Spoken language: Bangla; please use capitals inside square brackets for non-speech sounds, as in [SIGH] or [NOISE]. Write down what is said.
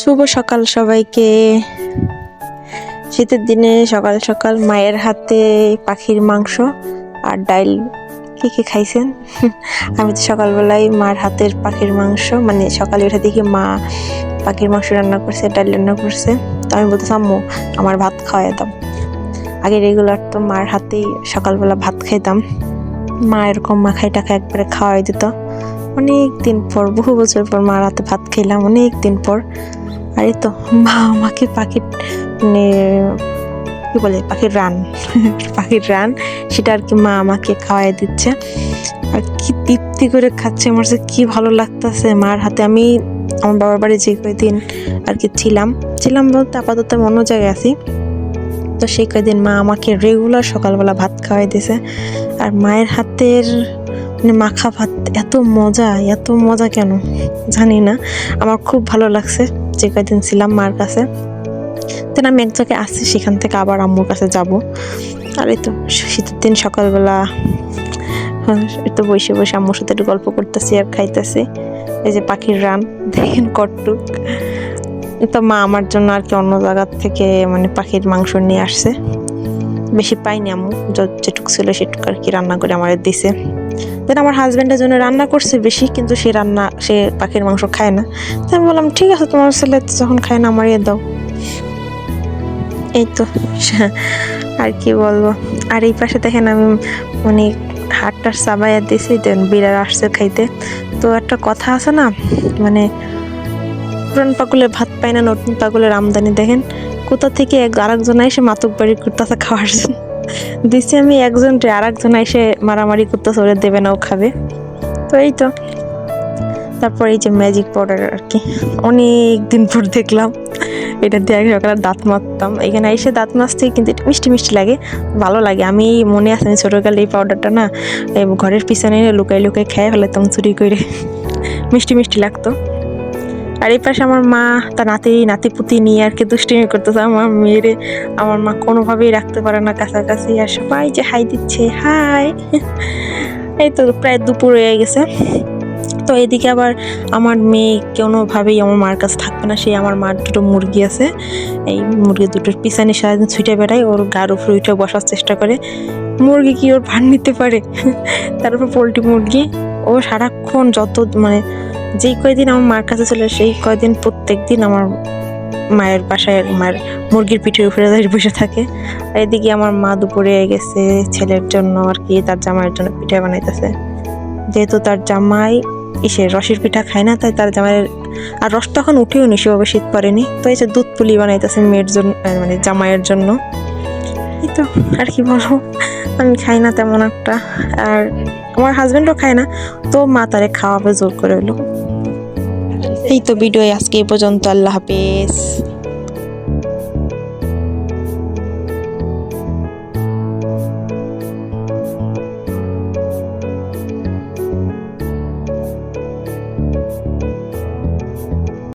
শুভ সকাল সবাইকে। শীতের দিনে সকাল সকাল মায়ের হাতে পাখির মাংস আর ডাইল কি কি খাইছেন? [LAUGHS] আমি তো সকালবেলায় মার হাতের পাখির মাংস মানে সকালে উঠে দেখি মা পাখির মাংস রান্না করছে ডাল রান্না করছে। তো আমি বলতে আম্মু, আমার ভাত খাওয়াই দাও। আগে রেগুলার তো মার হাতেই সকালবেলা ভাত খাইতাম। মা এরকম মাখাই টাকা একবারে খাওয়াই দিত। অনেক দিন পর, বহু বছর পর মার হাতে ভাত খেলাম অনেক দিন পর। আর তো, মা আমাকে পাখির মানে কি বলে, পাখির রান [LAUGHS] পাখির রান, সেটা আর কি মা আমাকে খাওয়াই দিচ্ছে। আর কি তৃপ্তি করে খাচ্ছে, আমার যে কি ভালো লাগতেছে মার হাতে। আমি আমার বাবার বাড়ি যে কয়দিন আর কি ছিলাম ছিলাম বলতে আপাতত আমি অন্য জায়গায় আছি। তো সেই কয়দিন মা আমাকে রেগুলার সকালবেলা ভাত খাওয়াই দিছে। আর মায়ের হাতের মানে মাখা ভাত এত মজা এত মজা কেন? জানি না। আমার খুব ভালো লাগছে যে কয়দিন ছিলাম মার কাছে। দেন আমি এক জায়গায় আসছি সেখান থেকে আবার আম্মুর কাছে যাব। আর এই তো শীতের দিন সকালবেলা হ্যাঁ, তো বসে বসে আম্মুর সাথে একটু গল্প করতেছি আর খাইতেছি। এই যে পাখির রান দেখেন কটটুক। তো মা আমার জন্য আর কি অন্য জায়গার থেকে মানে পাখির মাংস নিয়ে আসছে। বেশি পাইনি আম্মু। যেটুকু ছিল সেটুকু আর কি রান্না করে আমার দিছে। দেন আমার হাজব্যান্ডের জন্য রান্না করছে বেশি, কিন্তু সে রান্না সে পাখির মাংস খায় না। তাই আমি বললাম, ঠিক আছে, তোমার ছেলে যখন খায় না আমার দাও। এই তো, [LAUGHS] আর কি বলব। আর এই পাশে দেখেন আমি মানে হাটটার সাবাইয়া দিয়েছি দেন বিড়াল আসছে খাইতে। তো একটা কথা আছে না মানে পুরান পাকুলের ভাত পায় না, নতুন পাকুলের আমদানি দেখেন। কোথা থেকে এক আরেকজন এসে মাতুক বাড়ি করতেছে খাওয়ার জন্য। দিচ্ছি আমি একজন আর একজন এসে মারামারি করতেছে, ওরা দেবে না, ও খাবে। তো এই তো। তারপর এই যে ম্যাজিক পাউডার আর কি। অনেক দিন পর দেখলাম, এটা দিয়ে আগে সকালে দাঁত মারতাম এখানে এসে দাঁত মাজতে কিন্তু এটা মিষ্টি মিষ্টি লাগে, ভালো লাগে। আমি মনে আছে ছোটোকালে এই পাউডারটা না ঘরের পিছনে লুকাই লুকাই খেয়ে ফেলাতাম চুরি করে। মিষ্টি মিষ্টি লাগতো। আর এই পাশে আমার মা, তার নাতি নাতিপুতি নিয়ে আর কি দুষ্টিমি করতেছে। আমার মেয়েরে আমার মা কোনোভাবেই রাখতে পারে না কাছাকাছি। আর সবাই যে হাই দিচ্ছে, হাই। এই তো প্রায় দুপুর হয়ে গেছে। তো এদিকে আবার আমার মেয়ে কোনোভাবেই আমার মার কাছে থাকবে না। সেই আমার মার দুটো মুরগি আছে। এই মুরগি দুটোর পিছনে সারাদিন ছুটে বেড়ায়। ওর গার উপরে উঠে বসার চেষ্টা করে। মুরগি কি ওর ভার নিতে পারে? তারপর পোলট্রি মুরগি। ও সারাক্ষণ যত মানে যেই কয়দিন আমার মার কাছে ছিল সেই কয়দিন প্রত্যেক দিন আমার মায়ের বাসায় মায়ের মুরগির পিঠের উপরে বসে থাকে। এদিকে আমার মা দুপুরে গেছে ছেলের জন্য আর কি, তার জামাইয়ের জন্য পিঠা বানাইতেছে। যেহেতু তার জামাই ইসে রসের পিঠা খায় না, তাই তার জামাইয়ের আর রস তখন উঠেও নি, সেভাবে শীত পড়েনি। তো এই যে দুধ পুলি বানাইতেছে মেয়ের জন্য মানে জামাইয়ের জন্য। এই তো, আর কি বলব? আমি খাই না তেমন একটা। আর আমার হাজবেন্ডও খায় না, তো মা তারে খাওয়াবে জোর করে হলো এই তো ভিডিও আজকে এই পর্যন্ত আল্লাহ হাফেজ।